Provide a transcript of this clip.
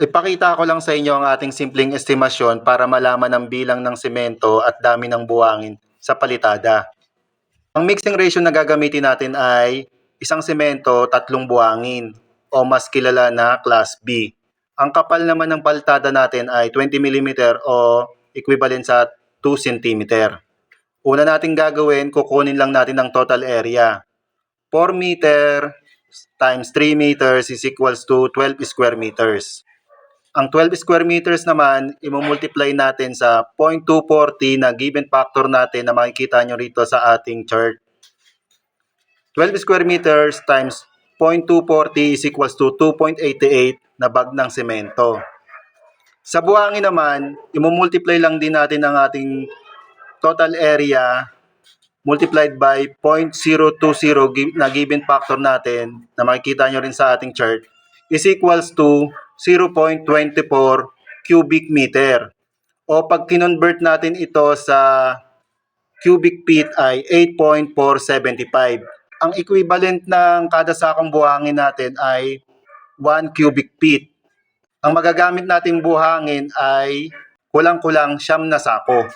Ipakita ko lang sa inyo ang ating simpleng estimasyon para malaman ang bilang ng semento at dami ng buwangin sa palitada. Ang mixing ratio na gagamitin natin ay isang semento, tatlong buwangin o mas kilala na class B. Ang kapal naman ng palitada natin ay 20 mm o equivalent sa 2 cm. Una nating gagawin, kukunin lang natin ang total area. 4 meter times 3 meters is equals to 12 square meters. Ang 12 square meters naman, imumultiply natin sa 0.240 na given factor natin na makikita nyo rito sa ating chart. 12 square meters times 0.240 is equals to 2.88 na bag ng semento. Sa buhangin naman, imumultiply lang din natin ang ating total area multiplied by 0.020 gi- na given factor natin na makikita nyo rin sa ating chart is equals to 0.24 cubic meter. O pag kinonvert natin ito sa cubic feet ay 8.475. Ang equivalent ng kada sakong buhangin natin ay 1 cubic feet. Ang magagamit nating buhangin ay kulang-kulang siyam na sako.